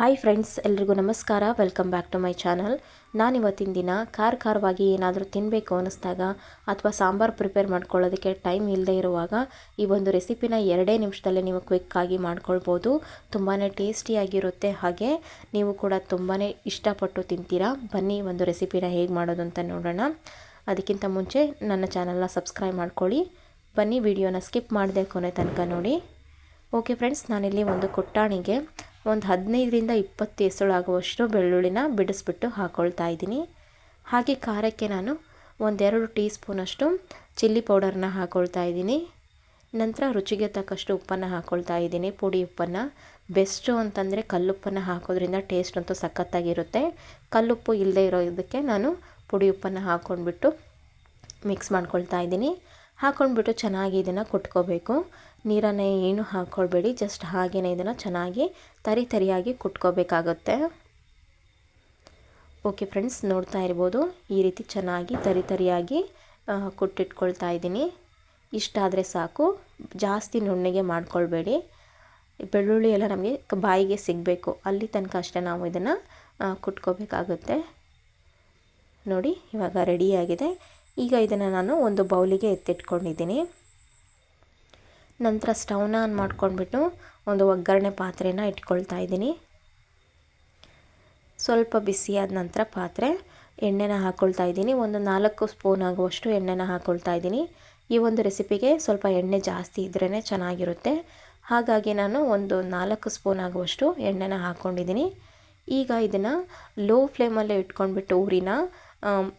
Hi friends, ಎಲ್ರಿಗೂ ನಮಸ್ಕಾರ. Welcome back to my channel ನಾನು ಇವತ್ತಿನ ದಿನ ಖಾರ ಖಾರವಾಗಿ ಏನಾದರೂ ತಿನ್ನಬೇಕು ಅನ್ನಿಸ್ದಾಗ ಅಥವಾ ಸಾಂಬಾರು ಪ್ರಿಪೇರ್ ಮಾಡ್ಕೊಳ್ಳೋದಕ್ಕೆ ಟೈಮ್ ಇಲ್ಲದೆ ಇರುವಾಗ ಈ ಒಂದು ರೆಸಿಪಿನ ಎರಡೇ ನಿಮಿಷದಲ್ಲೇ ನೀವು ಕ್ವಿಕ್ಕಾಗಿ ಮಾಡ್ಕೊಳ್ಬೋದು. ತುಂಬಾ ಟೇಸ್ಟಿಯಾಗಿರುತ್ತೆ ಹಾಗೆ ನೀವು ಕೂಡ ತುಂಬಾ ಇಷ್ಟಪಟ್ಟು ತಿಂತೀರಾ? ಬನ್ನಿ ಒಂದು ರೆಸಿಪಿನ ಹೇಗೆ ಮಾಡೋದು ಅಂತ ನೋಡೋಣ. ಅದಕ್ಕಿಂತ ಮುಂಚೆ ನನ್ನ ಚಾನಲ್ನ ಸಬ್ಸ್ಕ್ರೈಬ್ ಮಾಡ್ಕೊಳ್ಳಿ. ಬನ್ನಿ ವಿಡಿಯೋನ ಸ್ಕಿಪ್ ಮಾಡದೆ ಕೊನೆ ತನಕ ನೋಡಿ. ಓಕೆ ಫ್ರೆಂಡ್ಸ್ ನಾನಿಲ್ಲಿ ಒಂದು ಕುಟ್ಟಾಣಿಗೆ ಒಂದು ಹದಿನೈದರಿಂದ ಇಪ್ಪತ್ತು ಎಸಳಾಗುವಷ್ಟು ಬೆಳ್ಳುಳ್ಳಿನ ಬಿಡಿಸ್ಬಿಟ್ಟು ಹಾಕ್ಕೊಳ್ತಾ ಇದ್ದೀನಿ. ಹಾಗೆ ಖಾರಕ್ಕೆ ನಾನು ಒಂದೆರಡು ಟೀ ಸ್ಪೂನಷ್ಟು ಚಿಲ್ಲಿ ಪೌಡರ್ನ ಹಾಕ್ಕೊಳ್ತಾ ಇದ್ದೀನಿ. ನಂತರ ರುಚಿಗೆ ತಕ್ಕಷ್ಟು ಉಪ್ಪನ್ನು ಹಾಕ್ಕೊಳ್ತಾ ಇದ್ದೀನಿ. ಪುಡಿ ಉಪ್ಪನ್ನು. ಬೆಸ್ಟು ಅಂತಂದರೆ ಕಲ್ಲುಪ್ಪನ್ನು ಹಾಕೋದ್ರಿಂದ ಟೇಸ್ಟ್ ಅಂತೂ ಸಖತ್ತಾಗಿರುತ್ತೆ. ಕಲ್ಲುಪ್ಪು ಇಲ್ಲದೆ ಇರೋದಕ್ಕೆ ನಾನು ಪುಡಿ ಉಪ್ಪನ್ನು ಹಾಕ್ಕೊಂಡ್ಬಿಟ್ಟು ಮಿಕ್ಸ್ ಮಾಡ್ಕೊಳ್ತಾ ಇದ್ದೀನಿ. ಹಾಕ್ಕೊಂಡ್ಬಿಟ್ಟು ಚೆನ್ನಾಗಿ ಇದನ್ನು ಕುಟ್ಕೋಬೇಕು. ನೀರನ್ನು ಏನು ಹಾಕ್ಕೊಳ್ಬೇಡಿ ಜಸ್ಟ್ ಹಾಗೇ ಇದನ್ನು ಚೆನ್ನಾಗಿ ತರಿ ತರಿಯಾಗಿ ಕುಟ್ಕೋಬೇಕಾಗುತ್ತೆ. ಓಕೆ ಫ್ರೆಂಡ್ಸ್ ನೋಡ್ತಾ ಇರ್ಬೋದು, ಈ ರೀತಿ ಚೆನ್ನಾಗಿ ತರಿ ತರಿಯಾಗಿ ಕುಟ್ಟಿಟ್ಕೊಳ್ತಾ ಇದ್ದೀನಿ. ಇಷ್ಟಾದರೆ ಸಾಕು, ಜಾಸ್ತಿ ನುಣ್ಣಗೆ ಮಾಡ್ಕೊಳ್ಬೇಡಿ. ಬೆಳ್ಳುಳ್ಳಿ ಎಲ್ಲ ನಮಗೆ ಬಾಯಿಗೆ ಸಿಗಬೇಕು, ಅಲ್ಲಿ ತನಕ ಅಷ್ಟೇ ನಾವು ಇದನ್ನು ಕುಟ್ಕೋಬೇಕಾಗುತ್ತೆ. ನೋಡಿ, ಇವಾಗ ರೆಡಿಯಾಗಿದೆ ಈಗ ಇದನ್ನು ನಾನು ಒಂದು ಬೌಲಿಗೆ ಎತ್ತಿಟ್ಕೊಂಡಿದ್ದೀನಿ. ನಂತರ ಸ್ಟವ್ನ ಆನ್ ಮಾಡ್ಕೊಂಡ್ಬಿಟ್ಟು ಒಂದು ಒಗ್ಗರಣೆ ಪಾತ್ರೆನ ಇಟ್ಕೊಳ್ತಾ ಇದ್ದೀನಿ. ಸ್ವಲ್ಪ ಬಿಸಿಯಾದ ನಂತರ ಪಾತ್ರೆ ಎಣ್ಣೆನ ಹಾಕ್ಕೊಳ್ತಾ ಇದ್ದೀನಿ. ಒಂದು ನಾಲ್ಕು ಸ್ಪೂನ್ ಆಗುವಷ್ಟು ಎಣ್ಣೆನ ಹಾಕ್ಕೊಳ್ತಾ ಇದ್ದೀನಿ. ಈ ಒಂದು ರೆಸಿಪಿಗೆ ಸ್ವಲ್ಪ ಎಣ್ಣೆ ಜಾಸ್ತಿ ಇದ್ರೇ ಚೆನ್ನಾಗಿರುತ್ತೆ. ಹಾಗಾಗಿ ನಾನು ಒಂದು ನಾಲ್ಕು ಸ್ಪೂನ್ ಆಗುವಷ್ಟು ಎಣ್ಣೆನ ಹಾಕ್ಕೊಂಡಿದ್ದೀನಿ ಈಗ ಇದನ್ನು ಲೋ ಫ್ಲೇಮಲ್ಲೇ ಇಟ್ಕೊಂಡ್ಬಿಟ್ಟು ಊರಿನ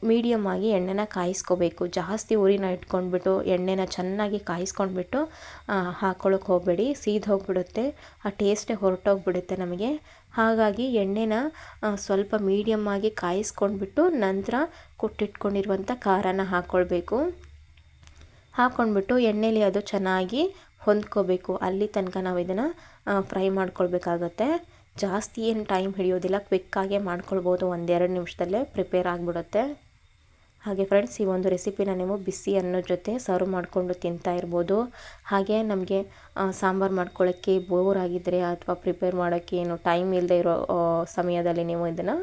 ಮೀಡಿಯಮ್ ಆಗಿ ಎಣ್ಣೆನ ಕಾಯಿಸ್ಕೋಬೇಕು. ಜಾಸ್ತಿ ಉರಿನ ಇಟ್ಕೊಂಡ್ಬಿಟ್ಟು, ಎಣ್ಣೆನ ಚೆನ್ನಾಗಿ ಕಾಯಿಸ್ಕೊಂಡ್ಬಿಟ್ಟು ಹಾಕ್ಕೊಳ್ಳೋಕೆ ಹೋಗಬೇಡಿ. ಸೀದ್ ಹೋಗಿಬಿಡುತ್ತೆ. ಆ ಟೇಸ್ಟೇ ಹೊರಟೋಗ್ಬಿಡುತ್ತೆ ನಮಗೆ. ಹಾಗಾಗಿ ಎಣ್ಣೆನ ಸ್ವಲ್ಪ ಮೀಡಿಯಮ್ ಆಗಿ ಕಾಯಿಸ್ಕೊಂಡ್ಬಿಟ್ಟು, ನಂತರ ಕುಟ್ಟಿಟ್ಕೊಂಡಿರುವಂಥ ಖಾರನ ಹಾಕ್ಕೊಳ್ಬೇಕು ಹಾಕ್ಕೊಂಡ್ಬಿಟ್ಟು ಎಣ್ಣೆಲಿ ಅದು ಚೆನ್ನಾಗಿ ಹೊಂದ್ಕೋಬೇಕು. ಅಲ್ಲಿ ತನಕ ನಾವು ಇದನ್ನು ಫ್ರೈ ಮಾಡ್ಕೊಳ್ಬೇಕಾಗತ್ತೆ. ಜಾಸ್ತಿ ಏನು ಟೈಮ್ ಹಿಡಿಯೋದಿಲ್ಲ ಕ್ವಿಕ್ಕಾಗೆ ಮಾಡ್ಕೊಳ್ಬೋದು. ಒಂದೆರಡು ನಿಮಿಷದಲ್ಲೇ ಪ್ರಿಪೇರ್ ಆಗಿಬಿಡುತ್ತೆ. ಹಾಗೆ ಫ್ರೆಂಡ್ಸ್ ಈ ಒಂದು ರೆಸಿಪಿನ ನೀವು ಬಿಸಿ ಅನ್ನೋ ಜೊತೆ ಸರ್ವ್ ಮಾಡಿಕೊಂಡು ತಿಂತಾ ಇರ್ಬೋದು. ಹಾಗೆ ನಮಗೆ ಸಾಂಬಾರು ಮಾಡ್ಕೊಳ್ಳೋಕ್ಕೆ ಬೋರ್ ಆಗಿದ್ದರೆ ಅಥವಾ ಪ್ರಿಪೇರ್ ಮಾಡೋಕ್ಕೆ ಏನು ಟೈಮ್ ಇಲ್ಲದೆ ಇರೋ ಸಮಯದಲ್ಲಿ ನೀವು ಇದನ್ನು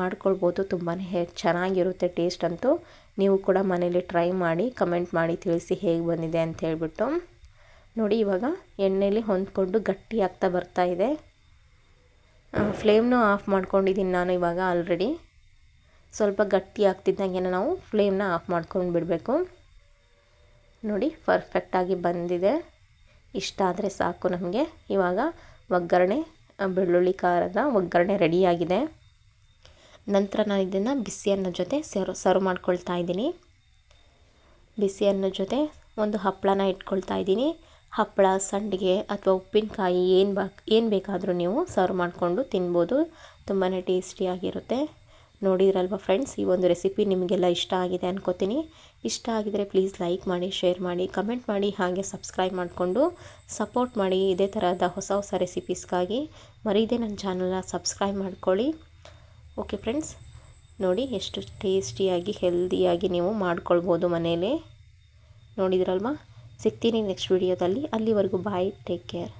ಮಾಡ್ಕೊಳ್ಬೋದು. ತುಂಬಾ ಚೆನ್ನಾಗಿರುತ್ತೆ ಟೇಸ್ಟ್ ಅಂತೂ. ನೀವು ಕೂಡ ಮನೇಲಿ ಟ್ರೈ ಮಾಡಿ ಕಮೆಂಟ್ ಮಾಡಿ ತಿಳಿಸಿ ಹೇಗೆ ಬಂದಿದೆ ಅಂತ ಹೇಳಿಬಿಟ್ಟು. ನೋಡಿ ಇವಾಗ ಎಣ್ಣೆಯಲ್ಲಿ ಹೊಂದ್ಕೊಂಡು ಗಟ್ಟಿ ಆಗ್ತಾ ಬರ್ತಾ ಇದೆ. ಫ್ಲೇಮ್ನು ಆಫ್ ಮಾಡ್ಕೊಂಡಿದ್ದೀನಿ ನಾನು ಇವಾಗ ಆಲ್ರೆಡಿ ಸ್ವಲ್ಪ ಗಟ್ಟಿ ಆಗ್ತಿದ್ದಂಗೆ ನಾವು ಫ್ಲೇಮ್ನ ಆಫ್ ಮಾಡ್ಕೊಂಡು ಬಿಡಬೇಕು. ನೋಡಿ ಪರ್ಫೆಕ್ಟಾಗಿ ಬಂದಿದೆ. ಇಷ್ಟ ಆದರೆ ಸಾಕು ನಮಗೆ. ಇವಾಗ ಒಗ್ಗರಣೆ ಬೆಳ್ಳುಳ್ಳಿ ಖಾರದ ಒಗ್ಗರಣೆ ರೆಡಿಯಾಗಿದೆ. ನಂತರ ನಾನು ಇದನ್ನು ಬಿಸಿ ಅನ್ನೋ ಜೊತೆ ಸರ್ವ್ ಸರ್ವ್ ಮಾಡ್ಕೊಳ್ತಾ ಇದ್ದೀನಿ. ಬಿಸಿ ಅನ್ನೋ ಜೊತೆ ಒಂದು ಹಪ್ಪಳನ ಇಟ್ಕೊಳ್ತಾ ಇದ್ದೀನಿ. ಹಪ್ಪಳ, ಸಂಡಿಗೆ ಅಥವಾ ಉಪ್ಪಿನಕಾಯಿ ಏನು ಬಾ, ಏನು ಬೇಕಾದರೂ ನೀವು ಸರ್ವ್ ಮಾಡಿಕೊಂಡು ತಿನ್ಬೋದು. ತುಂಬಾ ಟೇಸ್ಟಿಯಾಗಿರುತ್ತೆ ನೋಡಿದ್ರಲ್ವ ಫ್ರೆಂಡ್ಸ್, ಈ ಒಂದು ರೆಸಿಪಿ ನಿಮಗೆಲ್ಲ ಇಷ್ಟ ಆಗಿದೆ ಅನ್ಕೋತೀನಿ. ಇಷ್ಟ ಆಗಿದರೆ ಪ್ಲೀಸ್ ಲೈಕ್ ಮಾಡಿ, ಶೇರ್ ಮಾಡಿ, ಕಮೆಂಟ್ ಮಾಡಿ, ಹಾಗೆ ಸಬ್ಸ್ಕ್ರೈಬ್ ಮಾಡಿಕೊಂಡು ಸಪೋರ್ಟ್ ಮಾಡಿ ಇದೇ ಥರದ ಹೊಸ ಹೊಸ ರೆಸಿಪೀಸ್ಗಾಗಿ. ಮರೀದೆ ನನ್ನ ಚಾನಲ್ನ ಸಬ್ಸ್ಕ್ರೈಬ್ ಮಾಡ್ಕೊಳ್ಳಿ. ಓಕೆ ಫ್ರೆಂಡ್ಸ್, ನೋಡಿ ಎಷ್ಟು ಟೇಸ್ಟಿಯಾಗಿ, ಹೆಲ್ದಿಯಾಗಿ ನೀವು ಮಾಡ್ಕೊಳ್ಬೋದು ಮನೇಲಿ. ನೋಡಿದ್ರಲ್ವಾ? ಸಿಗ್ತೀನಿ ನೆಕ್ಸ್ಟ್ ವಿಡಿಯೋದಲ್ಲಿ ಅಲ್ಲಿವರೆಗೂ ಬಾಯ್ ಟೇಕ್ ಕೇರ್